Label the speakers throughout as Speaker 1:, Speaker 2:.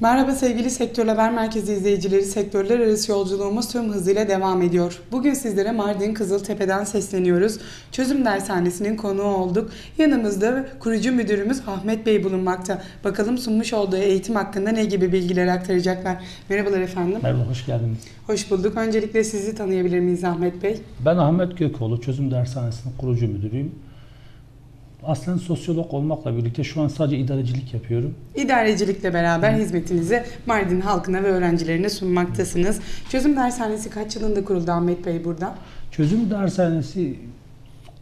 Speaker 1: Merhaba sevgili Sektör Haber Merkezi izleyicileri. Sektörler arası yolculuğumuz tüm hızıyla devam ediyor. Bugün sizlere Mardin Kızıltepe'den sesleniyoruz. Çözüm Dershanesi'nin konuğu olduk. Yanımızda kurucu müdürümüz Ahmet Bey bulunmakta. Bakalım sunmuş olduğu eğitim hakkında ne gibi bilgiler aktaracaklar. Merhabalar efendim.
Speaker 2: Merhaba, hoş geldiniz.
Speaker 1: Hoş bulduk. Öncelikle sizi tanıyabilir miyiz Ahmet Bey?
Speaker 2: Ben Ahmet Gökoğlu, Çözüm Dershanesi'nin kurucu müdürüyüm. Aslen sosyolog olmakla birlikte şu an sadece idarecilik yapıyorum.
Speaker 1: İdarecilikle beraber hizmetinizi Mardin halkına ve öğrencilerine sunmaktasınız. Çözüm Dershanesi kaç yılında kuruldu Ahmet Bey burada?
Speaker 2: Çözüm Dershanesi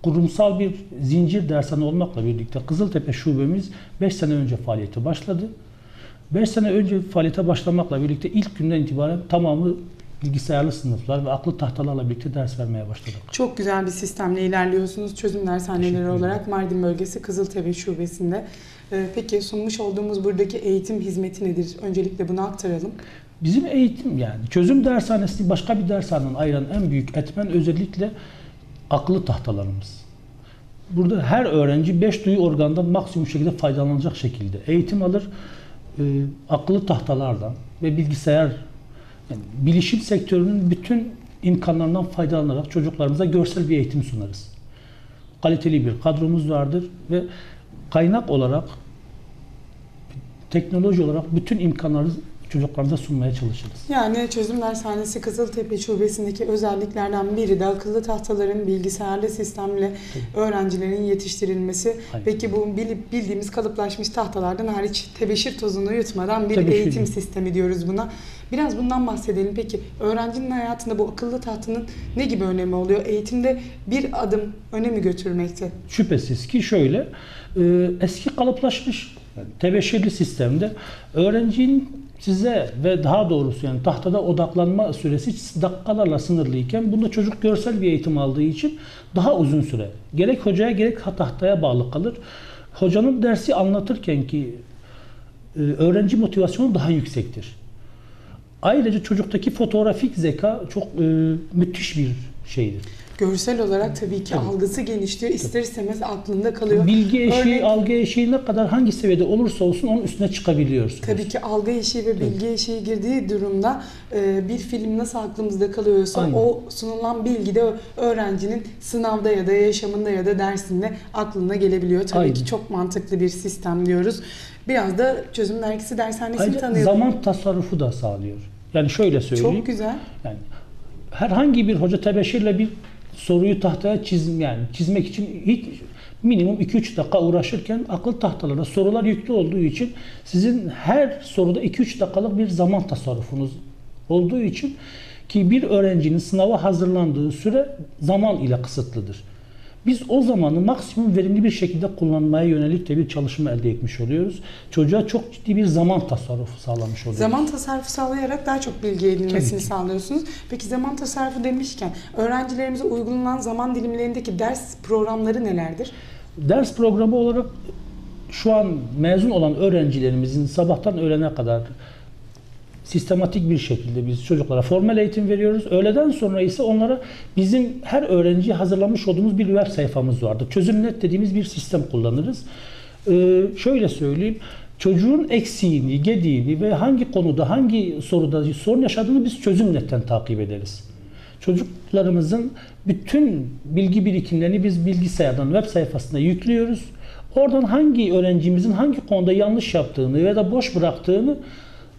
Speaker 2: kurumsal bir zincir dershane olmakla birlikte Kızıltepe şubemiz 5 sene önce faaliyete başladı. 5 sene önce faaliyete başlamakla birlikte ilk günden itibaren tamamı bilgisayarlı sınıflar ve aklı tahtalarla birlikte ders vermeye başladık.
Speaker 1: Çok güzel bir sistemle ilerliyorsunuz çözüm dershaneleri olarak Mardin bölgesi Kızıltepe şubesinde. Ee, Peki sunmuş olduğumuz buradaki eğitim hizmeti nedir? Öncelikle bunu aktaralım.
Speaker 2: Bizim eğitim yani çözüm dershanesini başka bir dershaneden ayıran en büyük etmen özellikle akıllı tahtalarımız. Burada her öğrenci 5 duyu organdan maksimum şekilde faydalanacak şekilde eğitim alır. Ee, akıllı tahtalardan ve bilgisayar yani bilişim sektörünün bütün imkanlarından faydalanarak çocuklarımıza görsel bir eğitim sunarız. Kaliteli bir kadromuz vardır ve kaynak olarak teknoloji olarak bütün imkanları çocuklarımıza sunmaya çalışırız.
Speaker 1: Yani çözüm dershanesi Kızıltepe şubesindeki özelliklerden biri de akıllı tahtaların bilgisayarlı sistemle öğrencilerin yetiştirilmesi.
Speaker 2: Aynen.
Speaker 1: Peki bu bilip bildiğimiz kalıplaşmış tahtalardan hariç tebeşir tozunu yutmadan bir
Speaker 2: Tebeşir
Speaker 1: eğitim sistemi diyoruz buna. Biraz bundan bahsedelim. Peki öğrencinin hayatında bu akıllı tahtanın ne gibi önemi oluyor? Eğitimde bir adım öne mi götürmekte?
Speaker 2: Şüphesiz ki şöyle, e, eski kalıplaşmış tebeşirli sistemde öğrencinin size ve daha doğrusu yani tahtada odaklanma süresi dakikalarla sınırlıyken bunda çocuk görsel bir eğitim aldığı için daha uzun süre gerek hocaya gerek tahtaya bağlı kalır. Hocanın dersi anlatırken ki e, öğrenci motivasyonu daha yüksektir. Ayrıca çocuktaki fotoğrafik zeka çok e, müthiş bir şeydir.
Speaker 1: Görsel olarak tabii ki
Speaker 2: Tabii.
Speaker 1: algısı genişliyor. İster istemez aklında kalıyor.
Speaker 2: Bilgi eşiği,
Speaker 1: Örnek-
Speaker 2: algı eşiği ne kadar hangi seviyede olursa olsun onun üstüne çıkabiliyorsunuz.
Speaker 1: Tabii ki algı eşiği ve bilgi eşiği girdiği durumda e, bir film nasıl aklımızda kalıyorsa
Speaker 2: Aynen.
Speaker 1: o sunulan bilgi de öğrencinin sınavda ya da yaşamında ya da dersinde aklına gelebiliyor. Tabii
Speaker 2: Aynen.
Speaker 1: ki çok mantıklı bir sistem diyoruz. Biraz da çözüm dergisi dershanesini
Speaker 2: Ayrıca
Speaker 1: tanıyalım.
Speaker 2: zaman tasarrufu da sağlıyor. Yani şöyle söyleyeyim.
Speaker 1: Çok güzel.
Speaker 2: Yani herhangi bir hoca tebeşirle bir soruyu tahtaya çizim yani çizmek için hiç minimum 2-3 dakika uğraşırken akıl tahtalarına sorular yüklü olduğu için sizin her soruda 2-3 dakikalık bir zaman tasarrufunuz olduğu için ki bir öğrencinin sınava hazırlandığı süre zaman ile kısıtlıdır. Biz o zamanı maksimum verimli bir şekilde kullanmaya yönelik de bir çalışma elde etmiş oluyoruz. Çocuğa çok ciddi bir zaman tasarrufu sağlamış oluyoruz.
Speaker 1: Zaman tasarrufu sağlayarak daha çok bilgi edinmesini sağlıyorsunuz. Peki zaman tasarrufu demişken öğrencilerimize uygulanan zaman dilimlerindeki ders programları nelerdir?
Speaker 2: Ders programı olarak şu an mezun olan öğrencilerimizin sabahtan öğlene kadar sistematik bir şekilde biz çocuklara formal eğitim veriyoruz. Öğleden sonra ise onlara bizim her öğrenciye hazırlamış olduğumuz bir web sayfamız vardır. Çözümnet dediğimiz bir sistem kullanırız. Ee, şöyle söyleyeyim. Çocuğun eksiğini, gediğini ve hangi konuda, hangi soruda sorun yaşadığını biz çözümnetten takip ederiz. Çocuklarımızın bütün bilgi birikimlerini biz bilgisayardan web sayfasına yüklüyoruz. Oradan hangi öğrencimizin hangi konuda yanlış yaptığını ya da boş bıraktığını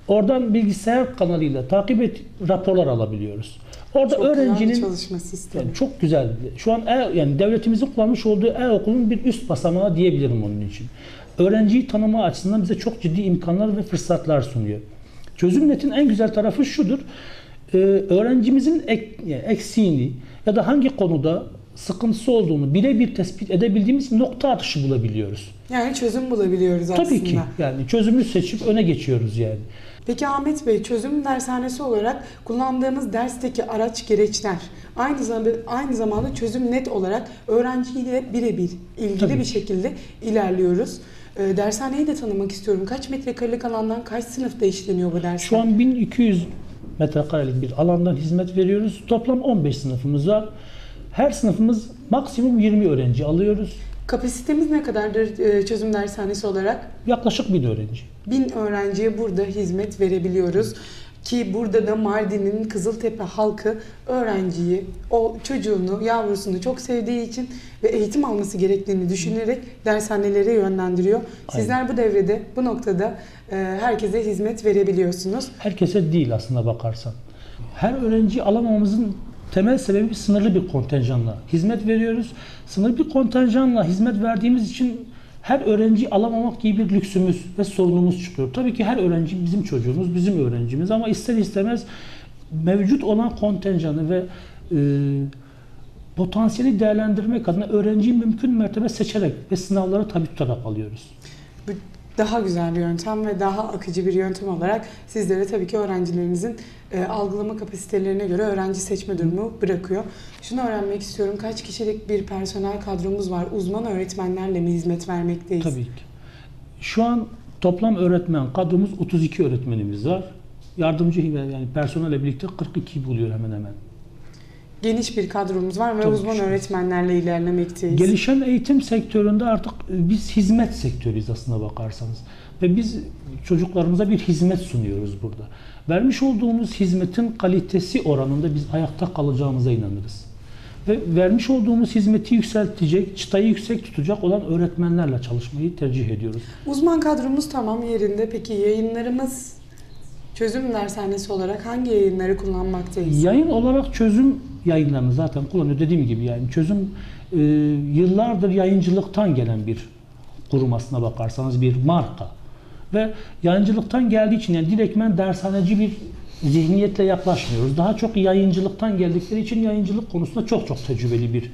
Speaker 2: oradan bilgisayar kanalıyla takip et raporlar alabiliyoruz. Orada
Speaker 1: Çok
Speaker 2: öğrencinin
Speaker 1: çalışma sistemi.
Speaker 2: yani çok güzel. Şu an e, yani devletimizin kullanmış olduğu e-okulun bir üst basamağı diyebilirim onun için. Öğrenciyi tanıma açısından bize çok ciddi imkanlar ve fırsatlar sunuyor. Çözümnetin en güzel tarafı şudur. Ee, öğrencimizin ek, yani eksiğini ya da hangi konuda sıkıntısı olduğunu birebir tespit edebildiğimiz nokta atışı bulabiliyoruz.
Speaker 1: Yani çözüm bulabiliyoruz aslında.
Speaker 2: Tabii ki yani çözümü seçip öne geçiyoruz yani.
Speaker 1: Peki Ahmet Bey, çözüm dershanesi olarak kullandığımız dersteki araç gereçler aynı zamanda aynı zamanda çözüm net olarak öğrenciyle birebir ilgili
Speaker 2: Tabii
Speaker 1: bir
Speaker 2: ki.
Speaker 1: şekilde ilerliyoruz. Ee, dershaneyi de tanımak istiyorum. Kaç metrekarelik alandan kaç sınıfta işleniyor bu dersler?
Speaker 2: Şu an 1200 metrekarelik bir alandan hizmet veriyoruz. Toplam 15 sınıfımız var. Her sınıfımız maksimum 20 öğrenci alıyoruz.
Speaker 1: Kapasitemiz ne kadardır e, çözüm dershanesi olarak?
Speaker 2: Yaklaşık 1000 öğrenci.
Speaker 1: bin öğrenciye burada hizmet verebiliyoruz. Ki burada da Mardin'in Kızıltepe halkı öğrenciyi, o çocuğunu, yavrusunu çok sevdiği için ve eğitim alması gerektiğini düşünerek dershanelere yönlendiriyor. Sizler bu devrede, bu noktada e, herkese hizmet verebiliyorsunuz.
Speaker 2: Herkese değil aslında bakarsan. Her öğrenci alamamamızın temel sebebi sınırlı bir kontenjanla hizmet veriyoruz. Sınırlı bir kontenjanla hizmet verdiğimiz için her öğrenci alamamak gibi bir lüksümüz ve sorunumuz çıkıyor. Tabii ki her öğrenci bizim çocuğumuz, bizim öğrencimiz ama ister istemez mevcut olan kontenjanı ve e, potansiyeli değerlendirmek adına öğrenciyi mümkün mertebe seçerek ve sınavlara tabi tutarak alıyoruz.
Speaker 1: Daha güzel bir yöntem ve daha akıcı bir yöntem olarak sizlere tabii ki öğrencilerinizin e, algılama kapasitelerine göre öğrenci seçme durumu bırakıyor. Şunu öğrenmek istiyorum. Kaç kişilik bir personel kadromuz var? Uzman öğretmenlerle mi hizmet vermekteyiz?
Speaker 2: Tabii ki. Şu an toplam öğretmen kadromuz 32 öğretmenimiz var. Yardımcı yani personelle birlikte 42 buluyor hemen hemen.
Speaker 1: Geniş bir kadromuz var ve
Speaker 2: Tabii
Speaker 1: uzman
Speaker 2: ki.
Speaker 1: öğretmenlerle ilerlemekteyiz.
Speaker 2: Gelişen eğitim sektöründe artık e, biz hizmet sektörüyüz aslına bakarsanız. Ve biz çocuklarımıza bir hizmet sunuyoruz burada. Vermiş olduğumuz hizmetin kalitesi oranında biz ayakta kalacağımıza inanırız. Ve vermiş olduğumuz hizmeti yükseltecek, çıtayı yüksek tutacak olan öğretmenlerle çalışmayı tercih ediyoruz.
Speaker 1: Uzman kadromuz tamam yerinde. Peki yayınlarımız çözüm dershanesi olarak hangi yayınları kullanmaktayız?
Speaker 2: Yayın olarak çözüm yayınlarını zaten kullanıyor. Dediğim gibi yani çözüm e, yıllardır yayıncılıktan gelen bir kurum aslına bakarsanız bir marka. Ve yayıncılıktan geldiği için yani direktmen dershaneci bir zihniyetle yaklaşmıyoruz. Daha çok yayıncılıktan geldikleri için yayıncılık konusunda çok çok tecrübeli bir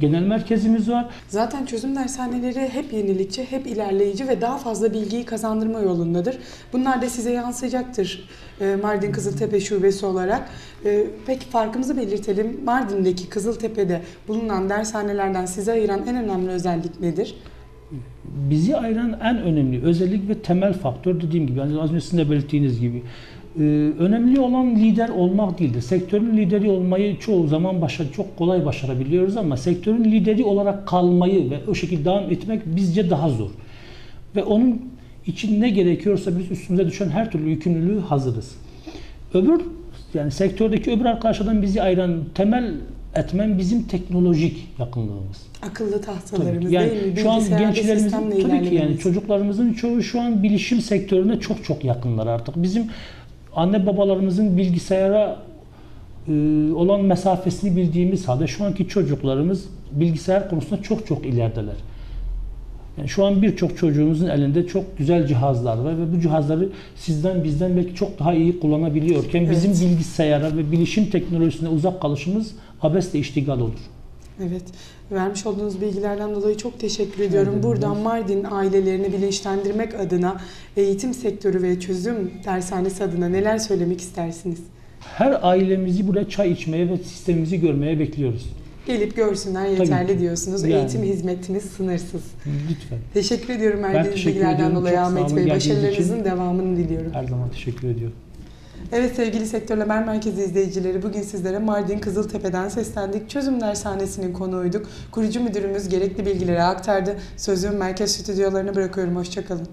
Speaker 2: genel merkezimiz var.
Speaker 1: Zaten çözüm dershaneleri hep yenilikçi, hep ilerleyici ve daha fazla bilgiyi kazandırma yolundadır. Bunlar da size yansıyacaktır e, Mardin Kızıltepe Şubesi olarak. E, Peki farkımızı belirtelim. Mardin'deki Kızıltepe'de bulunan dershanelerden size ayıran en önemli özellik nedir?
Speaker 2: bizi ayıran en önemli özellik ve temel faktör dediğim gibi yani az önce sizin de belirttiğiniz gibi e, önemli olan lider olmak değildir. Sektörün lideri olmayı çoğu zaman başar, çok kolay başarabiliyoruz ama sektörün lideri olarak kalmayı ve o şekilde devam etmek bizce daha zor. Ve onun için ne gerekiyorsa biz üstümüze düşen her türlü yükümlülüğü hazırız. Öbür yani sektördeki öbür arkadaşlardan bizi ayıran temel etmen bizim teknolojik yakınlığımız.
Speaker 1: Akıllı tahtalarımız
Speaker 2: Tabii. Yani
Speaker 1: değil mi?
Speaker 2: şu an gençlerimizin tabii ki yani çocuklarımızın çoğu şu an bilişim sektörüne çok çok yakınlar artık. Bizim anne babalarımızın bilgisayara e, olan mesafesini bildiğimiz halde şu anki çocuklarımız bilgisayar konusunda çok çok ilerideler. Yani şu an birçok çocuğumuzun elinde çok güzel cihazlar var ve bu cihazları sizden bizden belki çok daha iyi kullanabiliyorken bizim
Speaker 1: Evet.
Speaker 2: bilgisayara ve bilişim teknolojisine uzak kalışımız abesle iştigal olur.
Speaker 1: Evet. Vermiş olduğunuz bilgilerden dolayı çok teşekkür ediyorum. Buradan Mardin ailelerini bilinçlendirmek adına eğitim sektörü ve çözüm dershanesi adına neler söylemek istersiniz?
Speaker 2: Her ailemizi buraya çay içmeye ve sistemimizi görmeye bekliyoruz.
Speaker 1: Gelip görsünler yeterli diyorsunuz.
Speaker 2: Yani.
Speaker 1: Eğitim hizmetiniz sınırsız.
Speaker 2: Lütfen.
Speaker 1: Teşekkür ediyorum verdiğiniz
Speaker 2: teşekkür
Speaker 1: bilgilerden
Speaker 2: ediyorum.
Speaker 1: dolayı
Speaker 2: Çok sağ
Speaker 1: Ahmet
Speaker 2: olun
Speaker 1: Bey.
Speaker 2: geldiğiniz
Speaker 1: Başarılarınızın
Speaker 2: için.
Speaker 1: devamını diliyorum.
Speaker 2: Her zaman teşekkür ediyorum.
Speaker 1: Evet sevgili Sektör Haber Merkezi izleyicileri bugün sizlere Mardin Kızıltepe'den seslendik. Çözüm Dershanesi'nin konuğuyduk. Kurucu müdürümüz gerekli bilgileri aktardı. Sözü merkez stüdyolarına bırakıyorum. Hoşçakalın.